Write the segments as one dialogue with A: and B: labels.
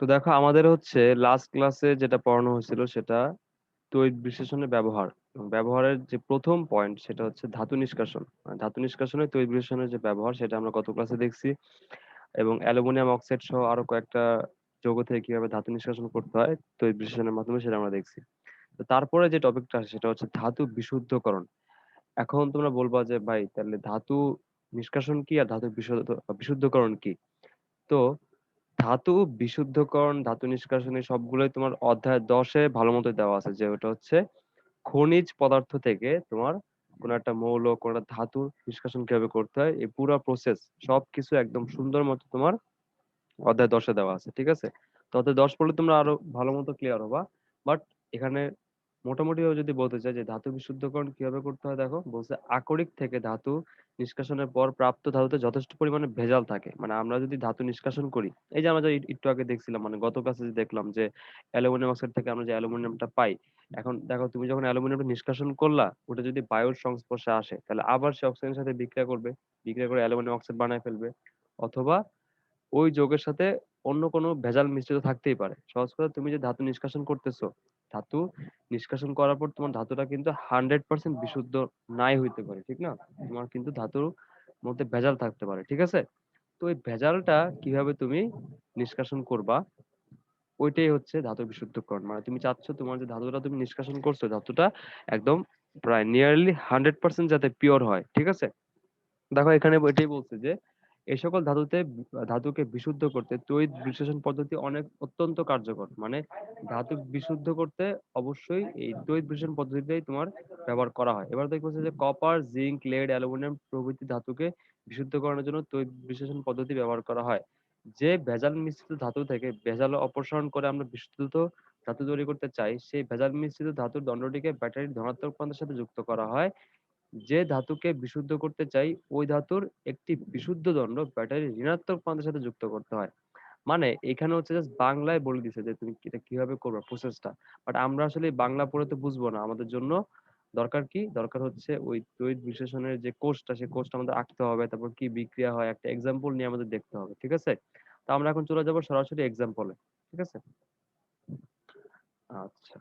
A: তো দেখো আমাদের হচ্ছে লাস্ট ক্লাসে যেটা পড়ানো হয়েছিল সেটা তড়িৎ বিশ্লেষণের ব্যবহার। এবং ব্যবহারের যে প্রথম পয়েন্ট সেটা হচ্ছে ধাতু নিষ্কাশন। মানে ধাতু নিষ্কাশনে তড়িৎ বিশ্লেষণের যে ব্যবহার সেটা আমরা গত ক্লাসে দেখছি। এবং অ্যালুমিনিয়াম অক্সাইড সহ আরও কয়েকটা যৌগ থেকে কীভাবে ধাতু নিষ্কাশন করতে হয় তড়িৎ বিশ্লেষণের মাধ্যমে সেটা আমরা দেখছি। তো তারপরে যে টপিকটা আসে সেটা হচ্ছে ধাতু বিশুদ্ধকরণ। এখন তোমরা বলবা যে ভাই তাহলে ধাতু নিষ্কাশন কি আর ধাতু বিশুদ্ধ বিশুদ্ধকরণ কি? তো ধাতু বিশুদ্ধকরণ, ধাতু নিষ্কাশনী সবগুলোই তোমার অধ্যায় দশে ভালো মতো দেওয়া আছে, যে ওটা হচ্ছে খনিজ পদার্থ থেকে তোমার কোন একটা মৌল, কোন একটা ধাতু নিষ্কাশন কীভাবে করতে হয়, এই পুরো প্রসেস সবকিছু একদম সুন্দর মতো তোমার অধ্যায় দশে দেওয়া আছে, ঠিক আছে? তো অধ্যায় দশ পড়লে তোমরা আরও ভালো মতো ক্লিয়ার হবা বাট এখানে মোটামুটি ভাবে যদি বলতে চাই যে ধাতু বিশুদ্ধকরণ কীভাবে করতে হয় দেখো, বলছে আকরিক থেকে ধাতু নিষ্কাশনের পর প্রাপ্ত ধাতুতে যথেষ্ট পরিমাণে ভেজাল থাকে। মানে আমরা যদি ধাতু নিষ্কাশন করি, এই যে আমরা একটু আগে দেখছিলাম মানে গত ক্লাসে যে দেখলাম যে অ্যালুমিনিয়াম অক্সাইড থেকে আমরা যে অ্যালুমিনিয়ামটা পাই, এখন দেখো তুমি যখন অ্যালুমিনিয়ামটা নিষ্কাশন করলা, ওটা যদি বায়ুর সংস্পর্শে আসে, তাহলে আবার সে অক্সিজেনের সাথে বিক্রিয়া করবে। বিক্রিয়া করে অ্যালুমিনিয়াম অক্সাইড বানায় ফেলবে। অথবা ওই যৌগের সাথে অন্য কোনো ভেজাল মিশ্রিত থাকতেই পারে। সহজ কথা, তুমি যে ধাতু নিষ্কাশন করতেছো ধাতু নিষ্কাশন করার পর তোমার ধাতুটা কিন্তু হান্ড্রেড পার্সেন্ট বিশুদ্ধ নাই হইতে পারে, ঠিক না? তোমার কিন্তু ধাতুর মধ্যে ভেজাল থাকতে পারে, ঠিক আছে? তো ওই ভেজালটা কীভাবে তুমি নিষ্কাশন করবা? ওইটাই হচ্ছে ধাতু বিশুদ্ধকরণ। মানে তুমি চাচ্ছ তোমার যে ধাতুটা তুমি নিষ্কাশন করছ, ধাতুটা একদম প্রায় নিয়ারলি হান্ড্রেড পার্সেন্ট যাতে পিওর হয়, ঠিক আছে? দেখো এখানে এটাই বলছে যে এই সকল ধাতুতে, ধাতুকে বিশুদ্ধ করতে তড়িৎ বিশ্লেষণ পদ্ধতি অনেক অত্যন্ত কার্যকর। মানে ধাতু বিশুদ্ধ করতে অবশ্যই এই তড়িৎ বিশ্লেষণ পদ্ধতিটাই তোমার ব্যবহার করা হয়। এবার দেখব যে কপার জিঙ্ক লেড অ্যালুমিনিয়াম প্রভৃতি ধাতুকে বিশুদ্ধ করানোর জন্য তড়িৎ বিশ্লেষণ পদ্ধতি ব্যবহার করা হয়। যে ভেজাল মিশ্রিত ধাতু থেকে ভেজাল অপসারণ করে আমরা বিশুদ্ধ ধাতু তৈরি করতে চাই, সেই ভেজাল মিশ্রিত ধাতুর দণ্ডটিকে ব্যাটারির ধনাত্মক প্রান্তের সাথে যুক্ত করা হয়। যে ধাতুকে বিশুদ্ধ করতে চাই, ওই ধাতুর একটি বিশুদ্ধ দণ্ড ব্যাটারির ঋণাত্মক প্রান্তের সাথে যুক্ত করতে হয়। মানে এখানে হচ্ছে জাস্ট বাংলায় বলে দিছে যে, তুমি এটা কীভাবে করবে প্রসেসটা বাট আমরা আসলে বাংলা পড়ে তো বুঝব না। আমাদের জন্য দরকার কি? দরকার হচ্ছে ওই তড়িৎ বিশ্লেষণের যে কোর্সটা সেই কোর্সটা আমাদের আঁকতে হবে। তারপর কি বিক্রিয়া হয়, একটা এক্সাম্পল নিয়ে আমাদের দেখতে হবে। ঠিক আছে? তো আমরা এখন চলে যাব সরাসরি এক্সাম্পলে ঠিক আছে? আচ্ছা।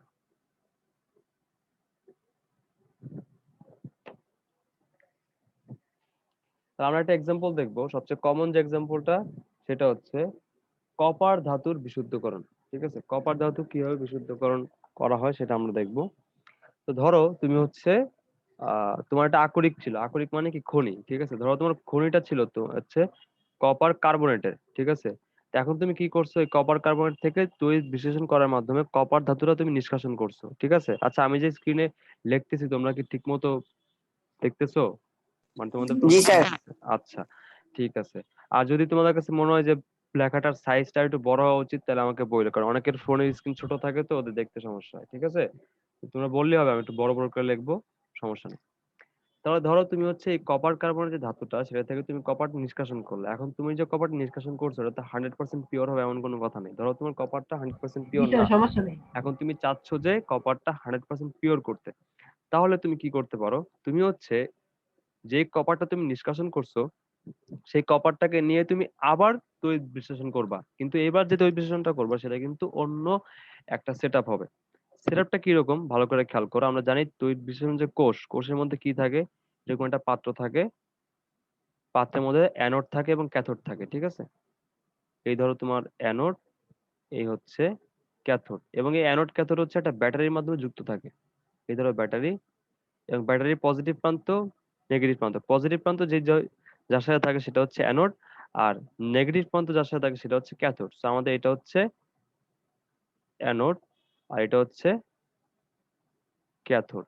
A: আমরা একটা এক্সাম্পল দেখব। সবচেয়ে কমন যে এক্সাম্পলটা সেটা হচ্ছে কপার ধাতুর বিশুদ্ধকরণ। ঠিক আছে? কপার ধাতু কীভাবে বিশুদ্ধকরণ করা হয় সেটা আমরা দেখব। তো ধরো তুমি হচ্ছে তোমার একটা আকরিক ছিল। আকরিক মানে কি? খনি। ঠিক আছে? ধরো তোমার খনিটা ছিল তো, হচ্ছে কপার কার্বনেটের। ঠিক আছে? এখন তুমি কি করছ? এই কপার কার্বনেট থেকে তড়িৎ বিশ্লেষণ করার মাধ্যমে কপার ধাতুটা তুমি নিষ্কাশন করছ। ঠিক আছে? আচ্ছা আমি যে স্ক্রিনে লিখতেছি, তোমরা কি ঠিক মতো দেখতেছো? মানে তোমাদের
B: জি স্যার।
A: আচ্ছা ঠিক আছে। আর যদি তোমাদের কাছে মনে হয় যে লেখাটার সাইজটা একটু বড় হওয়া উচিত তাহলে আমাকে বলবে কারণ অনেকের ফোনের স্ক্রিন ছোট থাকে তো ওদের দেখতে সমস্যা হয় ঠিক আছে? তোমরা বললেই হবে আমি একটু বড় বড় করে লিখব সমস্যা নেই। তাহলে ধরো তুমি হচ্ছে এই কপার কার্বনের যে ধাতুটা সেটা থেকে তুমি কপার নিষ্কাশন করলে। এখন তুমি যে কপার নিষ্কাশন করছ ওটা হান্ড্রেড পার্সেন্ট পিওর হবে এমন কোনো কথা নেই। ধরো তোমার কপারটা হান্ড্রেড পার্সেন্ট পিওর না এখন তুমি চাচ্ছ যে কপারটা হান্ড্রেড পার্সেন্ট পিওর করতে। তাহলে তুমি কি করতে পারো? তুমি হচ্ছে যে কপারটা তুমি নিষ্কাশন করছ, সেই কপারটাকে নিয়ে তুমি আবার তড়িৎ বিশ্লেষণ করবা। কিন্তু এবার যে তড়িৎ বিশ্লেষণটা করবা, সেটা কিন্তু অন্য একটা সেট হবে। সেট আপটা কীরকম? ভালো করে খেয়াল করো। আমরা জানি তড়িৎ বিশ্লেষণ যে কোষ, কোষের মধ্যে কি থাকে? যেরকম একটা পাত্র থাকে, পাত্রের মধ্যে অ্যানোড থাকে এবং ক্যাথোড থাকে, ঠিক আছে? এই ধরো তোমার অ্যানোড এই হচ্ছে ক্যাথোড এবং এই অ্যানোড ক্যাথোড হচ্ছে একটা ব্যাটারির মাধ্যমে যুক্ত থাকে। এই ধরো ব্যাটারি এবং ব্যাটারির পজিটিভ প্রান্ত নেগেটিভ প্রান্ত। পজিটিভ প্রান্ত যে যার সাথে থাকে সেটা হচ্ছে অ্যানোড, আর নেগেটিভ প্রান্ত যার সাথে থাকে সেটা হচ্ছে ক্যাথোড। তো আমাদের এটা হচ্ছে অ্যানোড, আর এটা হচ্ছে ক্যাথোড।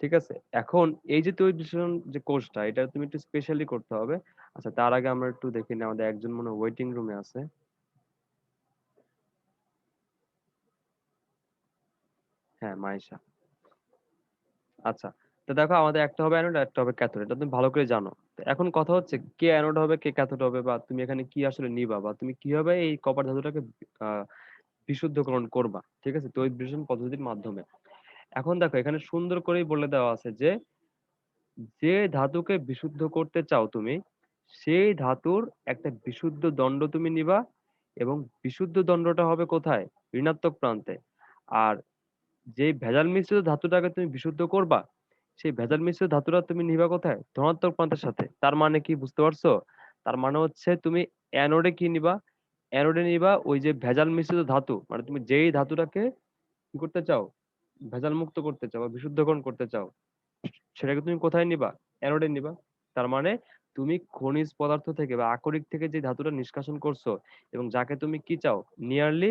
A: ঠিক আছে? এখন এই যে তড়িৎ বিশ্লেষণ যে কোর্সটা এটা তুমি একটু স্পেশালি করতে হবে। আচ্ছা তার আগে আমরা একটু দেখে নিই, আমাদের একজন মনে ওয়েটিং রুমে আছে। হ্যাঁ মাইশা আচ্ছা তো দেখো আমাদের একটা হবে অ্যানোড একটা হবে ক্যাথোড এটা তুমি ভালো করে জানো। তো এখন কথা হচ্ছে কে অ্যানোড হবে, কে ক্যাথোড হবে বা তুমি এখানে কি আসলে নিবা বা তুমি কীভাবে এই কপার ধাতুটাকে বিশুদ্ধকরণ করবা, ঠিক আছে? তড়িৎ বিশ্লেষণ পদ্ধতির মাধ্যমে। এখন দেখো এখানে সুন্দর করেই বলে দেওয়া আছে যে যে ধাতুকে বিশুদ্ধ করতে চাও তুমি, সেই ধাতুর একটা বিশুদ্ধ দণ্ড তুমি নিবা এবং বিশুদ্ধ দণ্ডটা হবে কোথায়? ঋণাত্মক প্রান্তে। আর যে ভেজাল মিশ্রিত ধাতুটাকে তুমি বিশুদ্ধ করবা সেই ভেজাল মিশ্রিত ধাতুটা তুমি নিবা কোথায়? ধনাত্মক প্রান্তের সাথে। তার মানে কি বুঝতে পারছ? তার মানে হচ্ছে তুমি অ্যানোডে কি নিবা? অ্যানোডে নিবা ওই যে ভেজাল মিশ্রিত ধাতু। মানে তুমি যেই ধাতুটাকে কি করতে চাও? ভেজাল মুক্ত করতে চাও বা বিশুদ্ধকরণ করতে চাও, সেটাকে তুমি কোথায় নিবা? অ্যানোডে নিবা। তার মানে তুমি খনিজ পদার্থ থেকে বা আকরিক থেকে যে ধাতুটা নিষ্কাশন করছ এবং যাকে তুমি কি চাও? নিয়ারলি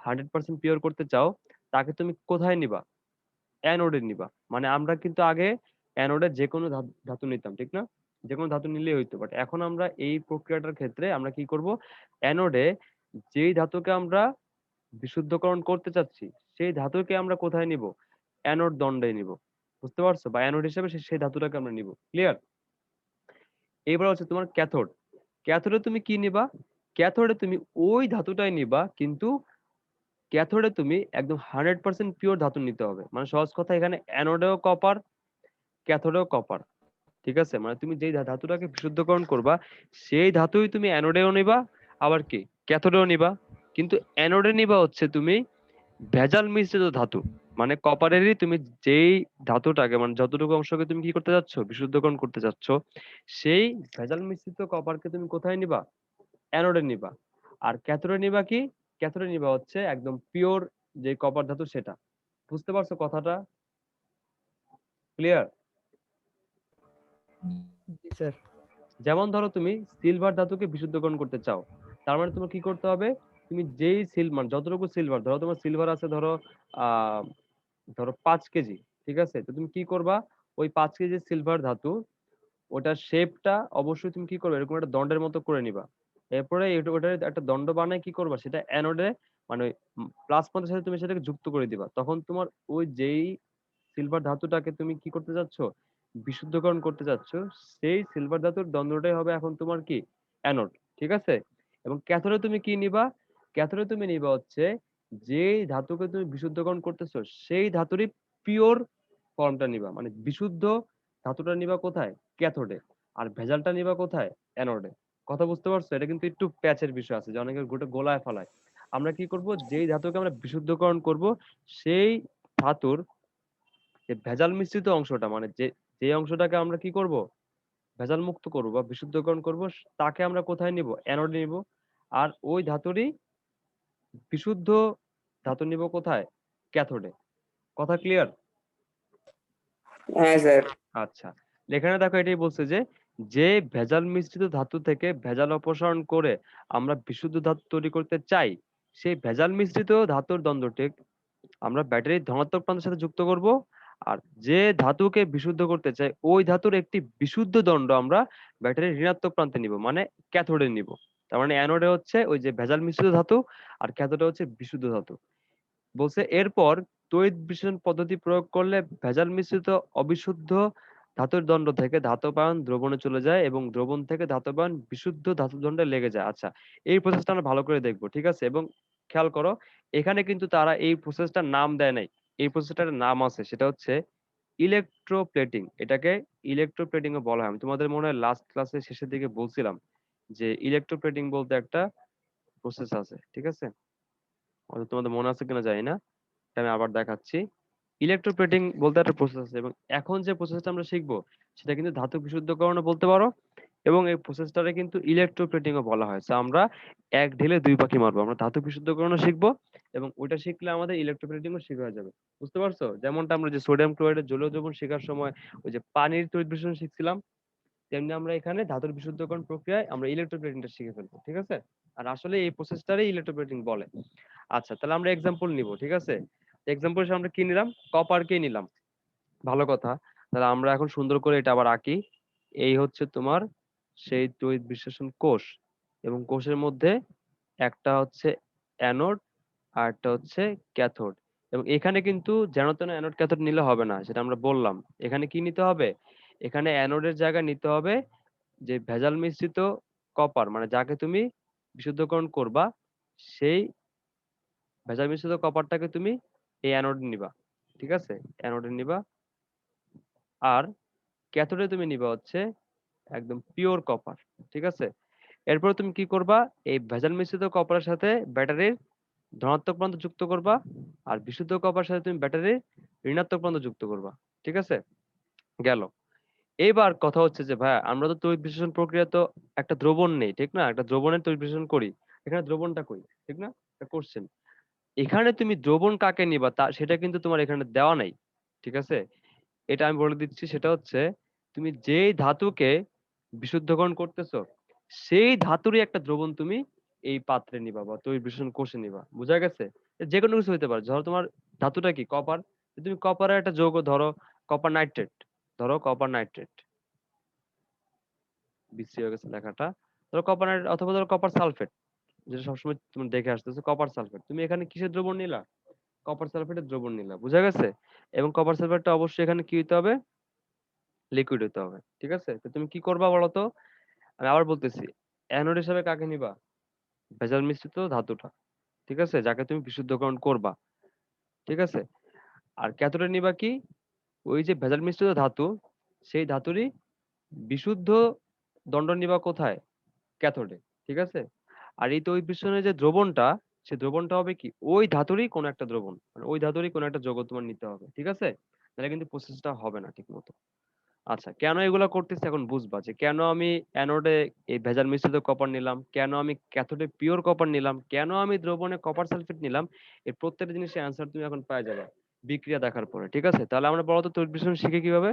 A: হান্ড্রেড পার্সেন্ট পিওর করতে চাও, তাকে তুমি কোথায় নিবা? অ্যানোডে নিবা। মানে আমরা কিন্তু আগে অ্যানোডে যে কোনো ধাতু নিতাম, ঠিক না? যে কোনো ধাতু নিলেই হইতো। বাট এখন আমরা এই প্রক্রিয়াটার ক্ষেত্রে আমরা কি করব? অ্যানোডে যেই ধাতুকে আমরা বিশুদ্ধকরণ করতে চাচ্ছি, সেই ধাতুকে আমরা কোথায় নিব? অ্যানোড দণ্ডে নিব। বুঝতে পারছ? বা অ্যানোড হিসেবে সেই ধাতুটাকে আমরা নিব। ক্লিয়ার এবার হচ্ছে তোমার ক্যাথোড ক্যাথোডে তুমি কি নিবা? ক্যাথোডে তুমি ওই ধাতুটাই নিবা, কিন্তু ক্যাথোডে তুমি একদম হান্ড্রেড পার্সেন্ট পিওর ধাতু নিতে হবে। মানে সহজ কথা, এখানে অ্যানোডেও কপার ক্যাথোডেও কপার ঠিক আছে? মানে তুমি যেই ধাতুটাকে বিশুদ্ধকরণ করবা, সেই ধাতুই তুমি অ্যানোডেও নিবা, আবার কি? ক্যাথোডেও নিবা। কিন্তু অ্যানোডে নিবা হচ্ছে তুমি ভেজাল মিশ্রিত ধাতু। মানে কপারেরই তুমি যেই ধাতুটাকে মানে যতটুকু অংশকে তুমি কি করতে যাচ্ছ বিশুদ্ধকরণ করতে যাচ্ছ সেই ভেজাল মিশ্রিত কপারকে তুমি কোথায় নিবা? অ্যানোডে নিবা। আর ক্যাথোডে নিবা কি? ক্যাথোডে নিবা হচ্ছে একদম পিওর যে কপার ধাতু সেটা। বুঝতে পারছ কথাটা? Clear
B: sir.
A: যেমন ধরো তুমি সিলভার ধাতুকে বিশুদ্ধকরণ করতে চাও তার মানে তোমার কি করতে হবে? তুমি যেই সিলভার যতটুকু সিলভার ধরো তোমার সিলভার আছে ধরো আহ ধরো পাঁচ কেজি ঠিক আছে? তো তুমি কি করবা? ওই পাঁচ কেজি সিলভার ধাতু ওটার শেপটা অবশ্যই তুমি কি করবে? এরকম একটা দণ্ডের মতো করে নিবা। এরপরে ওটার একটা দণ্ড বানায় কি করবা? সেটা অ্যানোডে মানে প্লাস পয়েন্টের সাথে তুমি সেটাকে যুক্ত করে দিবা। তখন তোমার ওই যেই সিলভার ধাতুটাকে তুমি কি করতে যাচ্ছ বিশুদ্ধকরণ করতে যাচ্ছ সেই সিলভার ধাতুর দ্বন্দ্বটাই হবে এখন তোমার কি? অ্যানোড ঠিক আছে? এবং ক্যাথোডে তুমি কি নিবা? ক্যাথোডে তুমি নিবা হচ্ছে যেই ধাতুকে তুমি বিশুদ্ধকরণ করতেছো, সেই ধাতুরই পিওর ফর্মটা নিবা। মানে বিশুদ্ধ ধাতুটা নিবা কোথায়? ক্যাথোডে আর ভেজালটা নিবা কোথায়? অ্যানোডে কথা বুঝতে পারছ? এটা কিন্তু একটু প্যাচের বিষয় আছে যে অনেকের গোটা গোলায় ফেলায়। আমরা কি করব? যেই ধাতুকে আমরা বিশুদ্ধকরণ করব সেই ধাতুর যে ভেজাল মিশ্রিত অংশটা মানে যে যে অংশটাকে আমরা কি করব? ভেজাল মুক্ত করব বা বিশুদ্ধকরণ করব তাকে আমরা কোথায় নিব? অ্যানোডে নিব। আর ওই ধাতুরই বিশুদ্ধ ধাতু নিব কোথায়? ক্যাথোডে। কথা ক্লিয়ার?
B: হ্যাঁ স্যার।
A: আচ্ছা। এখানে দেখো এটাই বলছে যে যে ভেজাল মিশ্রিত ধাতু থেকে ভেজাল অপসারণ করে আমরা বিশুদ্ধ ধাতু তৈরি করতে চাই, সেই ভেজাল মিশ্রিত ধাতুর দ্বন্দ্বটি আমরা ব্যাটারির ধনাত্মক প্রান্তের সাথে যুক্ত করব। আর যে ধাতুকে বিশুদ্ধ করতে চাই, ওই ধাতুর একটি বিশুদ্ধ দণ্ড আমরা ব্যাটারির ঋণাত্মক প্রান্তে নিব মানে ক্যাথোডে নিব। তার মানে অ্যানোডে হচ্ছে ওই যে ভেজাল মিশ্রিত ধাতু আর ক্যাথোডে হচ্ছে বিশুদ্ধ ধাতু। বলছে এরপর তড়িৎ বিশ্লেষণ পদ্ধতি প্রয়োগ করলে ভেজাল মিশ্রিত অবিশুদ্ধ ধাতুর দণ্ড থেকে ধাতবায়ন দ্রবণে চলে যায় এবং দ্রবণ থেকে ধাতবায়ন বিশুদ্ধ ধাতু দণ্ডে লেগে যায়। আচ্ছা এই প্রসেসটা আমরা ভালো করে দেখব, ঠিক আছে? এবং খেয়াল করো, এখানে কিন্তু তারা এই প্রসেসটার নাম দেয় নাই। এই প্রসেসটার নাম আছে, সেটা হচ্ছে ইলেকট্রোপ্লেটিং এটাকে ইলেকট্রোপ্লেটিং বলা হয়। আমি তোমাদের মনে হয় লাস্ট ক্লাসের শেষের দিকে বলছিলাম যে ইলেকট্রোপ্লেটিং বলতে একটা প্রসেস আছে, ঠিক আছে? তোমাদের মনে আছে কিনা জানি না। আমি আবার দেখাচ্ছি। ইলেকট্রোপ্লেটিং বলতে একটা প্রসেস আছে এবং এখন যে প্রসেসটা আমরা শিখব, সেটা কিন্তু ধাতু বিশুদ্ধকরণও বলতে পারো এবং এই প্রসেসটারে কিন্তু ইলেকট্রোপ্লেটিংও বলা হয়। তো আমরা এক ঢিলে দুই পাখি মারবো, আমরা ধাতু বিশুদ্ধকরণও শিখব এবং ওইটা শিখলে আমাদের ইলেকট্রোপ্লেটিংও শেখা যাবে। বুঝতে পারছ? যেমনটা আমরা যে সোডিয়াম ক্লোরাইডের জলীয় দ্রবণ শেখার সময় ওই যে পানির তড়িৎ বিশ্লেষণ শিখছিলাম, তেমনি আমরা এখানে ধাতুর বিশুদ্ধকরণ প্রক্রিয়ায় আমরা ইলেকট্রোপ্লেটিংটা শিখে ফেলব, ঠিক আছে? আর আসলে এই প্রসেসটারই ইলেকট্রোপ্লেটিং বলে। আচ্ছা তাহলে আমরা এক্সাম্পল নিব, ঠিক আছে? এক্সাম্পল হিসেবে আমরা কি নিলাম? কপারকে নিলাম। ভালো কথা। তাহলে আমরা এখন সুন্দর করে এটা আবার আঁকি। এই হচ্ছে তোমার সেই তড়িৎ বিশ্লেষণ কোষ। এবং কোষের মধ্যে একটা হচ্ছে অ্যানোড আর একটা হচ্ছে ক্যাথোড এবং এখানে কিন্তু যেন তেন অ্যানোড ক্যাথোড নিলে হবে না, সেটা আমরা বললাম। এখানে কি নিতে হবে? এখানে অ্যানোডের জায়গায় নিতে হবে যে ভেজাল মিশ্রিত কপার মানে যাকে তুমি বিশুদ্ধকরণ করবা, সেই ভেজাল মিশ্রিত কপারটাকে তুমি এই অ্যানোডে নিবা, ঠিক আছে? অ্যানোডে নিবা। আর ক্যাথোডে তুমি নিবা হচ্ছে একদম পিওর কপার, ঠিক আছে? এরপর তুমি কি করবা? এই ভেজাল মিশ্রিত কপারের সাথে ব্যাটারির ধনাত্মক প্রান্ত যুক্ত করবা আর বিশুদ্ধ কপার সাথে তুমি ব্যাটারির ঋণাত্মক প্রান্ত যুক্ত করবা, ঠিক আছে? গেল। এইবার কথা হচ্ছে যে, ভাই, আমরা তো তড়িৎ বিশ্লেষণ প্রক্রিয়া তো একটা দ্রবণ নেই, ঠিক না? একটা দ্রবণের তড়িৎ বিশ্লেষণ করি, এখানে দ্রবণটা কই, ঠিক না? কোশ্চেন এখানে তুমি দ্রবণ কাকে নিবা তা, সেটা কিন্তু তোমার এখানে দেওয়া নাই, ঠিক আছে? এটা আমি বলে দিচ্ছি, সেটা হচ্ছে তুমি যেই ধাতুকে বিশুদ্ধকরণ করতেছো, সেই ধাতুরই একটা দ্রবণ তুমি এই পাত্রে নিবা বা তৈরি বিশ্লেষণ কোষে নিবা, বুঝা গেছে? যে কোনো কিছু হতে পারে, ধরো তোমার ধাতুটা কি, কপার? তুমি কপারের একটা যৌগ ধরো, কপার নাইট্রেট, ধরো কপার নাইট্রেট। বিশ্রী হয়ে গেছে লেখাটা, ধরো কপার নাইট্রেট অথবা ধরো কপার সালফেট যেটা সবসময় তুমি দেখে আসতেছো কপার সালফেট তুমি এখানে কিসের দ্রবণ নিলা? কপার সালফেটের দ্রবণ নিলা, বুঝা গেছে? এবং কপার সালফেটটা অবশ্যই এখানে কি হতে হবে? লিকুইড হতে হবে, ঠিক আছে? তো তুমি কি করবা বলো তো? আমি আবার বলতেছি অ্যানোড হিসাবে কাকে নিবা? ভেজাল মিশ্রিত ধাতুটা, ঠিক আছে? যাকে তুমি বিশুদ্ধকরণ করবা, ঠিক আছে? আর ক্যাথোডে নিবা কি? ওই যে ভেজাল মিশ্রিত ধাতু, সেই ধাতুরই বিশুদ্ধ দণ্ড নিবা কোথায়? ক্যাথোডে ঠিক আছে? আর এই তৈরি বিশ্লেষণের যে দ্রবণটা, সে দ্রবণটা হবে কি? ওই ধাতুরই কোনো একটা দ্রবণ। মানে ওই ধাতুরই কোনো একটা যৌগ তোমার নিতে হবে, ঠিক আছে? তাহলে কিন্তু প্রসেসটা হবে না ঠিক মতো আচ্ছা কেন এগুলো করতেছি এখন বুঝবা যে, কেন আমি অ্যানোডে এই ভেজাল মিশ্রিত কপার নিলাম? কেন আমি ক্যাথোডে পিওর কপার নিলাম? কেন আমি দ্রবণে কপার সালফেট নিলাম? এর প্রত্যেকটা জিনিসের অ্যান্সার তুমি এখন পাওয়া যাবে বিক্রিয়া দেখার পরে, ঠিক আছে? তাহলে আমরা বলতো তড়িৎ বিশ্লেষণ শিখে কীভাবে?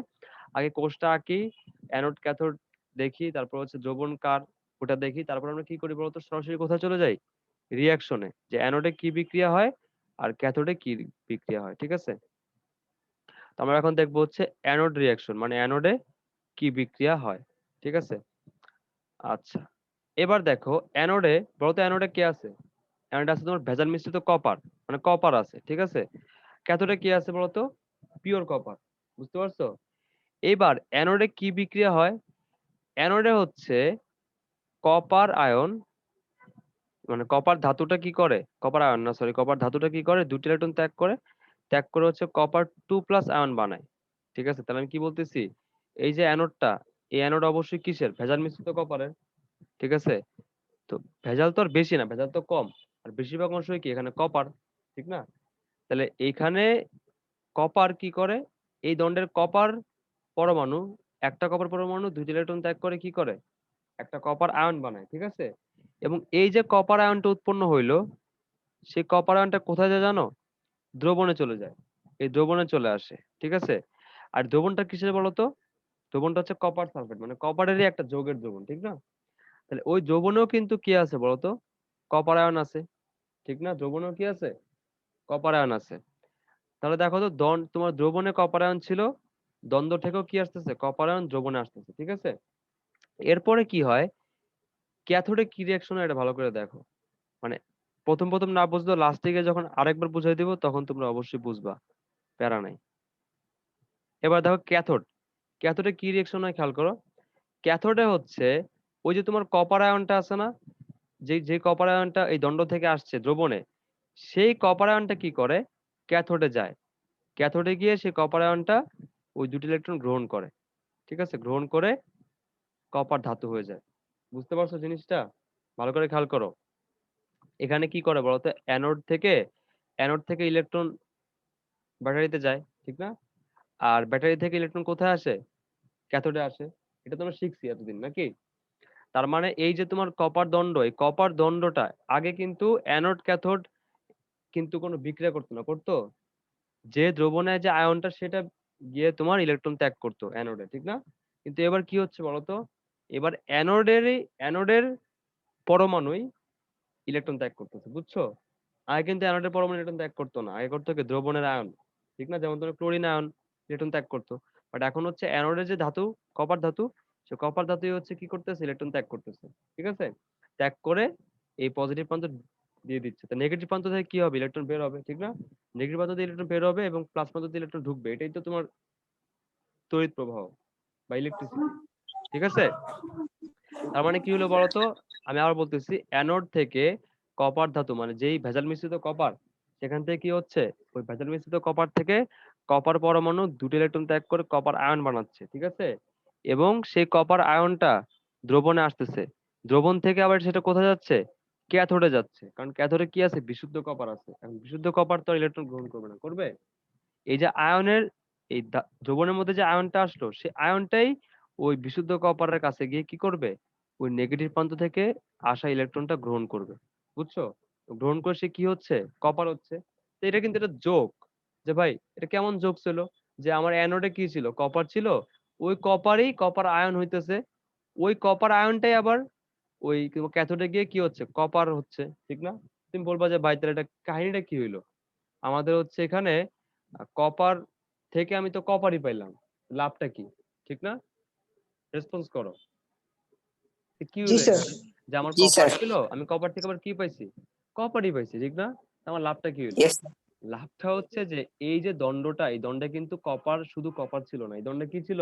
A: আগে কোষটা আঁকি অ্যানোড ক্যাথোড দেখি, তারপর হচ্ছে দ্রবণ কার ওটা দেখি, তারপর আমরা কি করি বলতো? সরাসরি কোথায় চলে যাই? রিয়াকশনে যে অ্যানোডে কি বিক্রিয়া হয় আর ক্যাথোডে কি বিক্রিয়া হয়, ঠিক আছে? তো আমরা এখন দেখব হচ্ছে অ্যানোড রিয়াকশন মানে অ্যানোডে কি বিক্রিয়া হয়, ঠিক আছে? আচ্ছা এবার দেখো অ্যানোডে বলতো অ্যানোডে কি আছে? অ্যানোডে আছে তোমার ভেজাল মিশ্রিত কপার মানে কপার আছে, ঠিক আছে? ক্যাথোডে কি আছে বলতো? পিওর কপার বুঝতে পারছ? এবার অ্যানোডে কি বিক্রিয়া হয়? অ্যানোডে হচ্ছে কপার আয়ন মানে কপার ধাতুটা কি করে? কপার আয়ন না সরি কপার ধাতুটা কি করে? দুটি ইলেকট্রন ত্যাগ করে ত্যাগ করে হচ্ছে কপার টু প্লাস আয়ন বানায়। ঠিক আছে? তাহলে আমি কি বলতেছি? এই যে অ্যানোডটা এই অ্যানোড অবশ্যই কিসের? ভেজাল মিশ্রিত কপারের। ঠিক আছে? তো ভেজাল তো আর বেশি না, ভেজাল তো কম। আর বেশিরভাগ অংশই কি? এখানে কপার ঠিক না? তাহলে এইখানে কপার কি করে? এই দণ্ডের কপার পরমাণু, একটা কপার পরমাণু, দুইটি ইলেকট্রন ত্যাগ করে কি করে? একটা কপার আয়ন বানায়, ঠিক আছে? এবং এই যে কপার আয়নটা উৎপন্ন হইল, সেই কপার আয়নটা কোথায় যায় জানো? দ্রবণে চলে যায়। এই দ্রবণে চলে আসে, ঠিক আছে? আর দ্রবণটা কিসের বলতো? দ্রবণটা হচ্ছে কপার সালফেট মানে কপারেরই একটা যৌগের দ্রবণ, ঠিক না? তাহলে ওই দ্রবণেও কিন্তু কি আছে বলতো? কপার আয়ন আছে, ঠিক না? দ্রবণেও কি আছে? কপার আয়ন আছে। তাহলে দেখো তো, দন, তোমার দ্রবণে কপার আয়ন ছিল, দ্বন্দ্ব থেকেও কি আসতেছে? কপার আয়ন দ্রবণে আসতেছে, ঠিক আছে? এরপরে কি হয়? ক্যাথোডে কি রিয়াকশন এটা ভালো করে দেখো। মানে প্রথম প্রথম না বুঝলেও লাস্টে গিয়ে যখন আরেকবার বুঝাই দিব, তখন তোমরা অবশ্যই বুঝবা। প্যারা নাই। এবার দেখো ক্যাথোড। ক্যাথোডে কি রিয়াকশন হয় খেয়াল করো? ক্যাথোডে হচ্ছে ওই যে তোমার কপার আয়নটা আছে না? যে যে কপার আয়নটা এই দণ্ড থেকে আসছে দ্রবণে, সেই কপার আয়নটা কি করে? ক্যাথোডে যায়। ক্যাথোডে গিয়ে সেই কপার আয়নটা ওই দুটি ইলেকট্রন গ্রহণ করে। ঠিক আছে? গ্রহণ করে কপার ধাতু হয়ে যায়। বুঝতে পারছ জিনিসটা? ভালো করে খেয়াল করো। এখানে কি করে বলতো? অ্যানোড থেকে অ্যানোড থেকে ইলেকট্রন ব্যাটারিতে যায়, ঠিক না? আর ব্যাটারি থেকে ইলেকট্রন কোথায় আসে? ক্যাথোডে আসে। এটা তোমরা শিখছি এতদিন, নাকি? তার মানে এই যে তোমার কপার দণ্ড, এই কপার দণ্ডটা আগে কিন্তু অ্যানোড, ক্যাথোড কিন্তু কোনো বিক্রিয়া করতো না, করতো। যে দ্রবণে যে আয়নটা সেটা গিয়ে তোমার ইলেকট্রন ত্যাগ করতো অ্যানোডে, ঠিক না? কিন্তু এবার কি হচ্ছে বলতো? এবার অ্যানোডেরই অ্যানোডের পরমাণুই ইলেকট্রন ত্যাগ করতেছে, বুঝছ? আগে কিন্তু অ্যানোডের পরমাণু ইলেকট্রন ত্যাগ করতো না আগে করতো কি দ্রবণের আয়ন, ঠিক না? যেমন তোমার ক্লোরিন আয়ন ইলেকট্রন ত্যাগ করতো বাট এখন হচ্ছে অ্যানোডের যে ধাতু, কপার ধাতু, সে কপার ধাতুই হচ্ছে কি করতেছে? ইলেকট্রন ত্যাগ করতেছে, ঠিক আছে? ত্যাগ করে এই পজিটিভ প্রান্ত দিয়ে দিচ্ছে, তো নেগেটিভ প্রান্ত থেকে কি হবে? ইলেকট্রন বের হবে, ঠিক না? নেগেটিভ প্রান্ত দিয়ে ইলেকট্রন বের হবে এবং প্লাস প্রান্ত দিয়ে ইলেকট্রন ঢুকবে, এটাই তো তোমার তড়িৎ প্রবাহ বা ইলেকট্রিসিটি ঠিক আছে? তার মানে কি হলো বলতো? আমি আবার বলতেছি অ্যানোড থেকে কপার ধাতু মানে যেই ভেজাল মিশ্রিত কপার সেখান থেকে কি হচ্ছে? ওই ভেজাল মিশ্রিত কপার থেকে কপার পরমাণু দুটি ইলেকট্রন ত্যাগ করে কপার আয়ন বানাচ্ছে, ঠিক আছে? এবং সেই কপার আয়নটা দ্রবণে আসতেছে। দ্রবণ থেকে আবার সেটা কোথায় যাচ্ছে? ক্যাথোডে যাচ্ছে। কারণ ক্যাথোডে কি আছে? বিশুদ্ধ কপার আছে। এখন বিশুদ্ধ কপার তো ইলেকট্রন গ্রহণ করবে না, করবে? এই যে আয়নের এই দ্রবণের মধ্যে যে আয়নটা আসলো, সেই আয়নটাই ওই বিশুদ্ধ কপারের কাছে গিয়ে কি করবে? ওই নেগেটিভ প্রান্ত থেকে আসা ইলেকট্রনটা গ্রহণ করবে, বুঝছ? গ্রহণ করে সে কি হচ্ছে? কপার হচ্ছে। তো এটা কিন্তু একটা যোগ। যে ভাই, এটা কেমন যোগ ছিল? যে আমার অ্যানোডে কি ছিল? কপার ছিল। ওই কপারই কপার আয়ন হইতেছে। ওই কপার আয়নটাই আবার ওই ক্যাথোডে গিয়ে কি হচ্ছে? কপার হচ্ছে, ঠিক না? তুমি বলবা যে ভাই, তাহলে এটা কাহিনীটা কি হইল? আমাদের হচ্ছে এখানে কপার থেকে আমি তো কপারই পাইলাম। লাভটা কি? ঠিক না? রেসপন্স করো। কি? যে আমার কপার ছিল আমি কপার থেকে আবার কি পাইছি? কপারই পাইছি ঠিক না? আমার লাভটা কি হলো লাভটা হচ্ছে যে এই যে দণ্ডটা এই দণ্ডে কিন্তু কপার শুধু কপার ছিল না। এই দণ্ডে কি ছিল?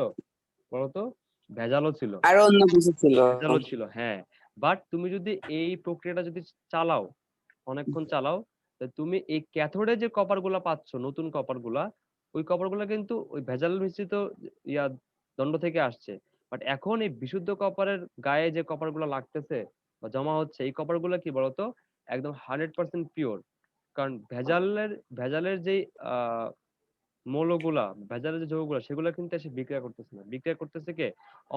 A: বলতো? ভেজালও ছিল।
B: আরও অন্য কিছু ছিল।
A: ভেজালও ছিল হ্যাঁ। বাট তুমি যদি এই প্রক্রিয়াটা যদি চালাও অনেকক্ষণ চালাও তুমি এই ক্যাথোডে যে কপারগুলা পাচ্ছ নতুন কপারগুলা ওই কপারগুলা কিন্তু ওই ভেজাল মিশ্রিত ইয়া দণ্ড থেকে আসছে। বাট এখন এই বিশুদ্ধ কপারের গায়ে যে কপারগুলা লাগতেছে বা জমা হচ্ছে এই কপারগুলা কি বলতো? একদম হান্ড্রেড পার্সেন্ট পিওর কারণ ভেজালের ভেজালের যে মৌলগুলা ভেজালের যে যৌগগুলা সেগুলা কিন্তু এসে বিক্রিয়া করতেছে না। বিক্রিয়া করতেছে কে?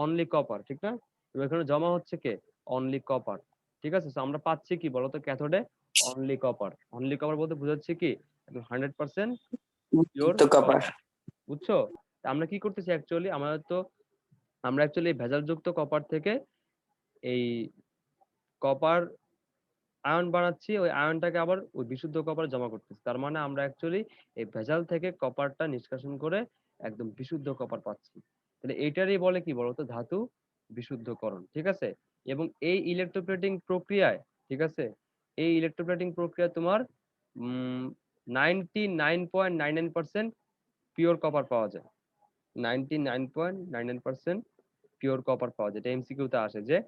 A: অনলি কপার ঠিক না? এখানে জমা হচ্ছে কে? অনলি কপার ঠিক আছে? আমরা পাচ্ছি কি বলতো ক্যাথোডে অনলি কপার অনলি কপার বলতে বোঝাচ্ছে কি? হান্ড্রেড পার্সেন্ট পিওর
B: কপার
A: বুঝছ? আমরা কি করতেছি অ্যাকচুয়ালি আমাদের তো আমরা অ্যাকচুয়ালি ভেজালযুক্ত কপার থেকে এই কপার আয়ন বানাচ্ছি, ওই আয়নটাকে আবার ওই বিশুদ্ধ কপার জমা করতেছি। তার মানে আমরা অ্যাকচুয়ালি এই ভেজাল থেকে কপারটা নিষ্কাশন করে একদম বিশুদ্ধ কপার পাচ্ছি। তাহলে এইটারই বলে কি বলতো? ধাতু বিশুদ্ধকরণ, ঠিক আছে? এবং এই ইলেকট্রোপ্লেটিং প্রক্রিয়ায়, ঠিক আছে? এই ইলেকট্রোপ্লেটিং প্রক্রিয়া তোমার ninety nine point nine nine percent pure copper পাওয়া যায়। Ninety nine point nine nine percent pure copper পাওয়া যায়। এটা এমসিকিউতে আসে যে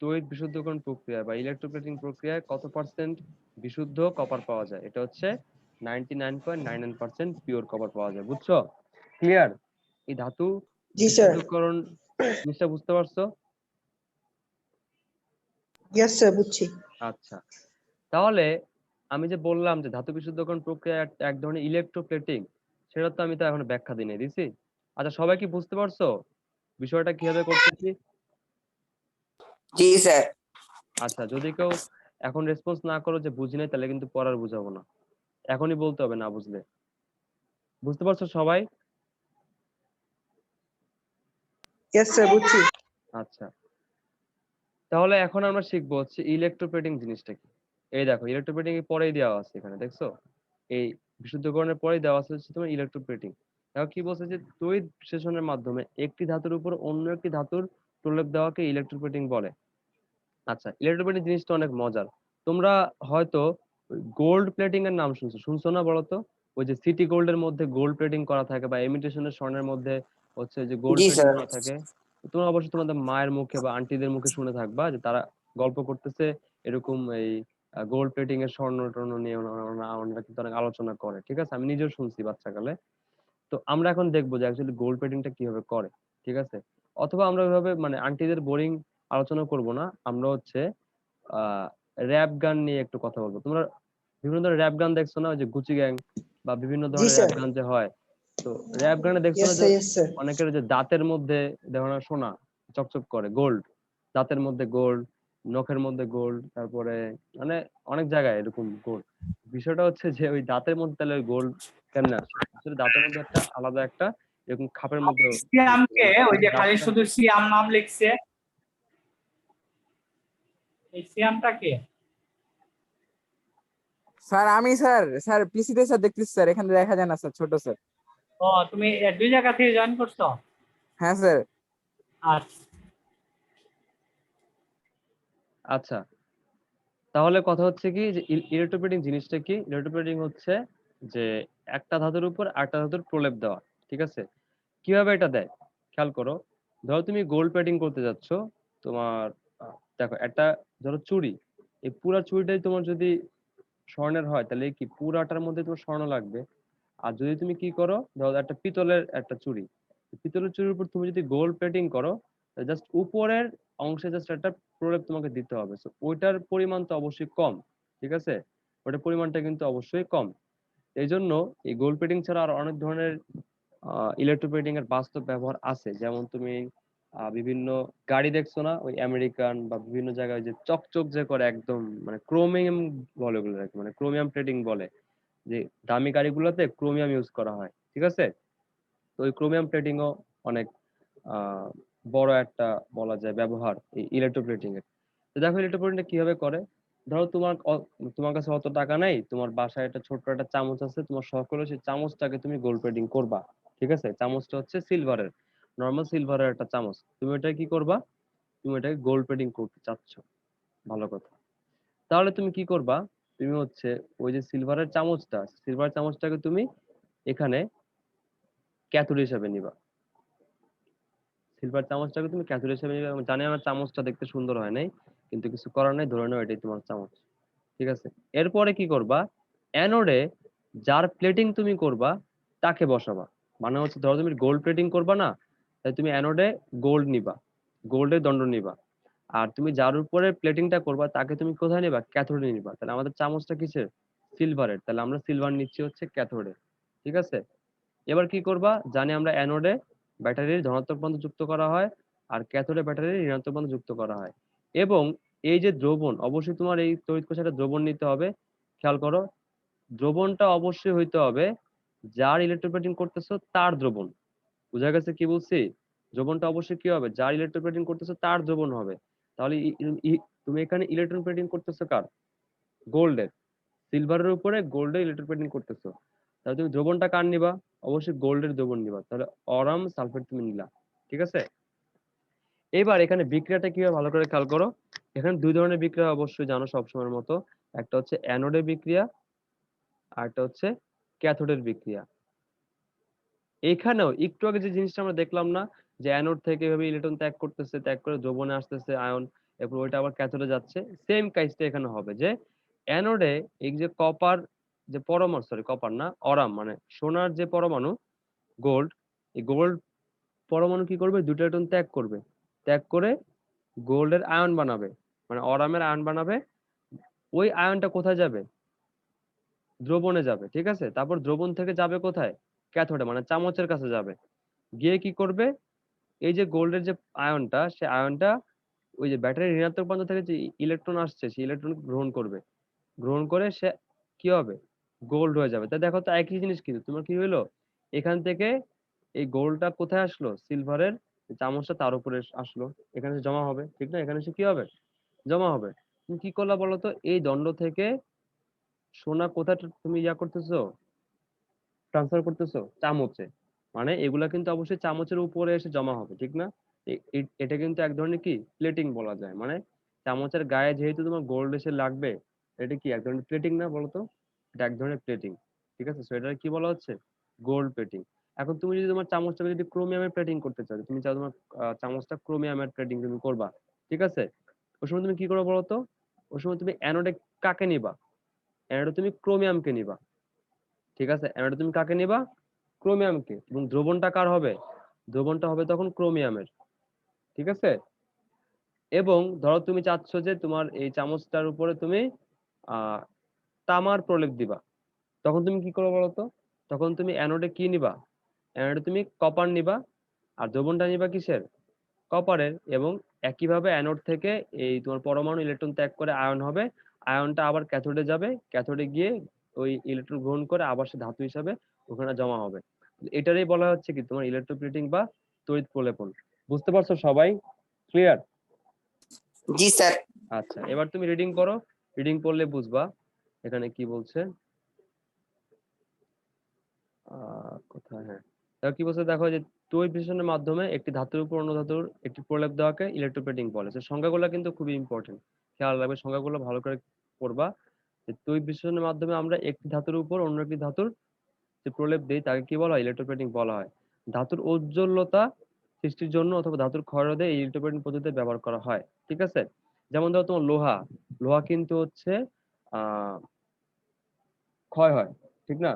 A: তড়িৎ বিশুদ্ধকরণ প্রক্রিয়া বা ইলেকট্রোপ্লেটিং প্রক্রিয়ায় কত পার্সেন্ট বিশুদ্ধ কপার পাওয়া যায়? এটা হচ্ছে ninety nine point nine nine percent pure copper পাওয়া যায়। বুঝছ? ক্লিয়ার এই ধাতু
B: জি স্যার
A: বিশুদ্ধকরণ জিনিসটা বুঝতে পারছ?
B: ইয়েস স্যার বুঝছি।
A: আচ্ছা। তাহলে আমি যে বললাম যে ধাতু বিশুদ্ধকরণ প্রক্রিয়া এক- ধরনের ইলেকট্রোপ্লেটিং সেটা তো আমি তো এখন ব্যাখ্যা দিই নাই দিছি? আচ্ছা সবাই কি বুঝতে পারছ? বিষয়টা কীভাবে করতেছি?
B: জি স্যার।
A: আচ্ছা যদি কেউ এখন রেসপন্স না করো যে বুঝি নাই তাহলে কিন্তু পড়ার বুঝাবো না। এখনই বলতে হবে না বুঝলে। বুঝতে পারছ সবাই?
B: ইয়েস স্যার বুঝছি।
A: আচ্ছা। তাহলে এখন আমরা শিখব হচ্ছে ইলেকট্রোপ্লেটিং জিনিসটা কি। এই দেখো ইলেকট্রোপ্লেটিং পরেই দেওয়া আছে এখানে দেখছ? এই বিশুদ্ধকরণের পরেই দেওয়া আছে হচ্ছে তোমার ইলেকট্রোপ্লেটিং দেখো কি বলছে যে তড়িৎ বিশ্লেষণের মাধ্যমে একটি ধাতুর উপর অন্য একটি ধাতুর প্রলেপ দেওয়াকে ইলেকট্রোপ্লেটিং বলে। আচ্ছা ইলেকট্রোপ্লেটিং জিনিসটা অনেক মজার। তোমরা হয়তো গোল্ড প্লেটিং এর নাম শুনছো। শুনছো না বলতো? ওই যে সিটি গোল্ডের মধ্যে গোল্ড প্লেটিং করা থাকে বা ইমিটেশনের স্বর্ণের মধ্যে হচ্ছে যে গোল্ড প্লেটিং করা থাকে। তোমরা অবশ্যই তোমাদের মায়ের মুখে বা আন্টিদের মুখে শুনে থাকবা যে তারা গল্প করতেছে এরকম এই গোল্ড প্লেটিং এর স্বর্ণ টর্ণ নিয়ে ওনা- ওনা- ওনারা কিন্তু অনেক আলোচনা করে। ঠিক আছে? আমি নিজেও শুনছি বাচ্চাকালে। তো আমরা এখন দেখব যে অ্যাকচুয়ালি গোল্ড প্লেটিংটা কীভাবে করে ঠিক আছে? অথবা আমরা ওইভাবে মানে আন্টিদের বোরিং আলোচনা করব না আমরা হচ্ছে র্যাপ গান নিয়ে একটু কথা বলব। তোমরা বিভিন্ন ধরনের র্যাপ গান দেখছ না? ওই যে গুচি গ্যাং বা বিভিন্ন ধরনের। র্যাপ গান যে হয় তো র্যাপ গানে দেখছ না যে অনেকের যে দাঁতের মধ্যে দেখো না সোনা চকচক করে গোল্ড দাঁতের মধ্যে গোল্ড নখের মধ্যে গোল্ড তারপরে মানে অনেক জায়গায় এরকম গোল্ড বিষয়টা হচ্ছে যে ওই দাঁতের মধ্যে তাহলে ওই গোল্ড কেমনে আসে? আসলে দাঁতের মধ্যে একটা আলাদা একটা এরকম খাপের মধ্যে
C: সিয়ামকে ওই যে খালি শুধু সিয়াম নাম লিখছে। এই সিয়ামটা কে?
D: স্যার আমি স্যার স্যার পিসিতে স্যার দেখতেছি স্যার এখানে দেখা যায় না স্যার ছোট স্যার।
C: ও তুমি দুই জায়গা থেকে জয়েন করছ?
D: হ্যাঁ স্যার।
C: আচ্ছা
A: আচ্ছা। তাহলে কথা হচ্ছে কি যে ইলেকট্রোপ্লেটিং জিনিসটা কি? ইলেকট্রোপ্লেটিং হচ্ছে যে একটা ধাতুর উপর আরেকটা ধাতুর প্রলেপ দেওয়া, ঠিক আছে? কীভাবে এটা দেয়? খেয়াল করো, ধরো তুমি গোল্ড প্লেটিং করতে যাচ্ছ, তোমার দেখো একটা ধরো চুড়ি, এই পুরা চুড়িটাই তোমার যদি স্বর্ণের হয়, তাহলে কি পুরাটার মধ্যে তোমার স্বর্ণ লাগবে? আর যদি তুমি কি করো, ধরো একটা পিতলের একটা চুড়ি পিতলের চুড়ির উপর তুমি যদি গোল্ড প্লেটিং করো জাস্ট উপরের অংশে জাস্ট একটা প্রলেপ তোমাকে দিতে হবে। So, ওইটার পরিমাণ তো অবশ্যই কম ঠিক আছে? ওটার পরিমাণটা কিন্তু অবশ্যই কম। এই জন্য এই গোল্ড প্লেটিং ছাড়া আর অনেক ধরনের ইলেকট্রোপ্লেটিং এর বাস্তব ব্যবহার আছে। যেমন তুমি বিভিন্ন গাড়ি দেখছ না? ওই আমেরিকান বা বিভিন্ন জায়গায় যে চকচক যে করে একদম মানে ক্রোমিয়াম বলে ওগুলো মানে ক্রোমিয়াম প্লেটিং বলে। যে দামি গাড়িগুলোতে ক্রোমিয়াম ইউজ করা হয় ঠিক আছে? তো ওই ক্রোমিয়াম প্লেটিংও অনেক বড় একটা বলা যায় ব্যবহার এই ইলেকট্রোপ্লেটিং এর। দেখো ইলেকট্রোপ্লেটিংটা কীভাবে করে? ধরো তোমার তোমার কাছে অত টাকা নাই, তোমার বাসায় একটা ছোট্ট একটা চামচ আছে, তোমার শখ হলো সেই চামচটাকে তুমি গোল্ড প্লেটিং করবা, ঠিক আছে? চামচটা হচ্ছে সিলভারের নর্মাল সিলভারের একটা চামচ। তুমি ওটা কি করবা? তুমি ওটাকে গোল্ড প্লেটিং করতে চাচ্ছ, ভালো কথা। তাহলে তুমি কি করবা? তুমি হচ্ছে ওই যে সিলভারের চামচটা সিলভার চামচটাকে তুমি এখানে ক্যাথোড হিসাবে নিবা। সিলভার চামচটাকে তুমি ক্যাথোড হিসাবে নিবে। জানি আমার চামচটা দেখতে সুন্দর হয় নাই, কিন্তু কিছু করার নাই, ধরে নাও এটাই তোমার চামচ। ঠিক আছে? এরপরে কি করবা? অ্যানোডে যার প্লেটিং তুমি করবা, তাকে বসাবা। মানে হচ্ছে ধরো তুমি গোল্ড প্লেটিং করবা না, তাই তুমি অ্যানোডে গোল্ড নিবা। গোল্ডের দণ্ড নিবা। আর তুমি যার উপরে প্লেটিংটা করবা, তাকে তুমি কোথায় নিবা? ক্যাথোডে নিবা। তাহলে আমাদের চামচটা কিসের? সিলভারের তাহলে আমরা সিলভার নিচ্ছি হচ্ছে ক্যাথোডে ঠিক আছে? এবার কি করবা? জানি আমরা অ্যানোডে ব্যাটারির ধনাত্মক প্রান্ত যুক্ত করা হয় আর ক্যাথোডে ব্যাটারির ঋণাত্মক প্রান্ত যুক্ত করা হয়। এবং এই যে দ্রবণ, অবশ্যই তোমার এই তড়িৎ কোষে দ্রবণ নিতে হবে। খেয়াল করো, দ্রবণটা অবশ্যই হইতে হবে যার ইলেকট্রোপ্লেটিং করতেছো তার দ্রবণ। বুঝা গেছে কি বলছি? দ্রবণটা অবশ্যই কি হবে? যার ইলেকট্রোপ্লেটিং করতেছো তার দ্রবণ হবে। তাহলে তুমি এখানে ইলেকট্রোপ্লেটিং করতেছো কার? গোল্ডের। সিলভারের উপরে গোল্ডের ইলেকট্রোপ্লেটিং করতেছো। তাহলে তুমি দ্রবণটা কার নিবা? অবশ্যই গোল্ডের দ্রবণ নিবা। তাহলে অরাম সালফেট তুমি নিলা, ঠিক আছে? এবার এখানে বিক্রিয়াটা কীভাবে ভালো করে খেয়াল করো? এখানে দুই ধরনের বিক্রিয়া অবশ্যই জানো সবসময়ের মতো। একটা হচ্ছে অ্যানোডের বিক্রিয়া, আর একটা হচ্ছে ক্যাথোডের বিক্রিয়া। এখানেও একটু আগে যে জিনিসটা আমরা দেখলাম না, যে অ্যানোড থেকে এভাবে ইলেকট্রন ত্যাগ করতেছে, ত্যাগ করে দ্রবণে আসতেছে, আয়ন, এরপর ওইটা আবার ক্যাথোডে যাচ্ছে। সেম কাজটা এখানে হবে যে অ্যানোডে এই যে কপার যে পরমাণু সরি কপার না, অরাম মানে সোনার যে পরমাণু গোল্ড এই গোল্ড পরমাণু কি করবে? দুটো ইলেকট্রন ত্যাগ করবে। ত্যাগ করে গোল্ডের আয়ন বানাবে। মানে অরামের আয়ন বানাবে। ওই আয়নটা কোথায় যাবে? দ্রবণে যাবে, ঠিক আছে? তারপর দ্রবণ থেকে যাবে কোথায়? ক্যাথোডে মানে চামচের কাছে যাবে। গিয়ে কি করবে? এই যে গোল্ডের যে আয়নটা সে আয়নটা ওই যে ব্যাটারির ঋণাত্মক প্রান্ত থেকে যে ইলেকট্রন আসছে, সেই ইলেকট্রন গ্রহণ করবে। গ্রহণ করে সে কি হবে? গোল্ড হয়ে যাবে। তা দেখো তো একই জিনিস কিন্তু, তোমার কি হলো এখান থেকে এই গোল্ডটা কোথায় আসলো? সিলভারের চামচটা তার উপরে আসলো। এখানে এসে জমা হবে, ঠিক না? এখানে এসে কি হবে? জমা হবে। তুমি কি করলা বলো তো? এই দণ্ড থেকে সোনা কোথায় তুমি ইয়া করতেছো? ট্রান্সফার করতেছো চামচে। মানে এগুলা কিন্তু অবশ্যই চামচের উপরে এসে জমা হবে, ঠিক না? এটা কিন্তু এক ধরনের কি? প্লেটিং বলা যায়। মানে চামচের গায়ে যেহেতু তোমার গোল্ড এসে লাগবে, এটা কি এক ধরনের প্লেটিং না বলতো এক ধরনের প্লেটিং ঠিক আছে? সো এটা কি বলা হচ্ছে? গোল্ড প্লেটিং এখন তুমি যদি তোমার চামচটাকে যদি ক্রোমিয়ামের প্লেটিং করতে চাও, তুমি চাও তোমার চামচটা ক্রোমিয়ামের প্লেটিং তুমি করবা, ঠিক আছে? ওই সময় তুমি কি করো বলো তো? ওই সময় তুমি অ্যানোডে কাকে নিবা? অ্যানোডে তুমি ক্রোমিয়ামকে নিবা, ঠিক আছে? অ্যানোডে তুমি কাকে নিবা? ক্রোমিয়ামকে এবং দ্রবণটা কার হবে? দ্রবণটা হবে তখন ক্রোমিয়ামের ঠিক আছে? এবং ধরো তুমি চাচ্ছ যে তোমার এই চামচটার উপরে তুমি তামার প্রলেপ দিবা। তখন তুমি কি করবে বলতো? তখন তুমি অ্যানোডে কি নিবা? অ্যানোডে তুমি কপার নিবা। আর দ্রবণটা নিবা কিসের? কপারের এবং একইভাবে অ্যানোড থেকে এই তোমার পরমাণু ইলেকট্রন ত্যাগ করে আয়ন হবে। আয়নটা আবার ক্যাথোডে যাবে। ক্যাথোডে গিয়ে ওই ইলেকট্রন গ্রহণ করে আবার সে ধাতু হিসাবে ওখানে জমা হবে। এটারই বলা হচ্ছে কি? তোমার ইলেকট্রোপ্লেটিং বা তড়িৎ প্রলেপন। বুঝতে পারছ সবাই? ক্লিয়ার
B: জি স্যার।
A: আচ্ছা এবার তুমি রিডিং করো। রিডিং পড়লে বুঝবা। এখানে কি বলছে? কোথায়? হ্যাঁ। কি বলছে? দেখো যে তড়িৎ বিশ্লেষণের মাধ্যমে একটি ধাতুর উপর অন্য ধাতুর একটি প্রলেপ দেওয়াকে ইলেকট্রোপ্লেটিং বলে। তো সংজ্ঞাগুলো কিন্তু খুবই ইম্পর্টেন্ট খেয়াল রাখবে, সংজ্ঞাগুলো ভালো করে পড়বা। যে তড়িৎ বিশ্লেষণের মাধ্যমে আমরা একটি ধাতুর উপর অন্য একটি ধাতুর যে প্রলেপ দেই, তাকে কি বলা হয়? ইলেকট্রোপ্লেটিং বলা হয়। ধাতুর ঔজ্জ্বল্যতা সৃষ্টির জন্য অথবা ধাতুর ক্ষয়রোধে এই ইলেকট্রোপ্লেটিং পদ্ধতি ব্যবহার করা হয়। ঠিক আছে? যেমন ধরো তোমার লোহা। লোহা কিন্তু হচ্ছে ক্ষয় হয়, ঠিক না?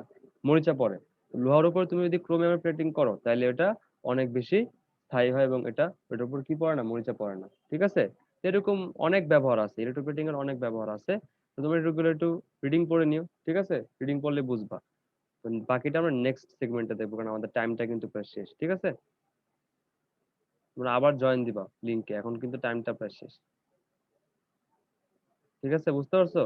A: মরিচা পড়ে। লোহার উপর তুমি যদি ক্রোমিয়ামের প্লেটিং করো তাহলে এটা অনেক বেশি স্থায়ী হয় এবং এটা, এটার উপর কি পড়ে না? মরিচা পড়ে না, ঠিক আছে? এরকম অনেক ব্যবহার আছে ইলেকট্রোপ্লেটিং এর অনেক ব্যবহার আছে। তো তুমি এগুলো একটু রিডিং পড়ে নিও, ঠিক আছে? রিডিং পড়লে বুঝবা। বাকিটা আমরা নেক্সট সেগমেন্টে দেখব, কারণ আমাদের টাইমটা কিন্তু প্রায় শেষ, ঠিক আছে? তোমরা আবার জয়েন দিবা লিংকে এখন কিন্তু টাইমটা প্রায় শেষ। ঠিক আছে? বুঝতে পারছ?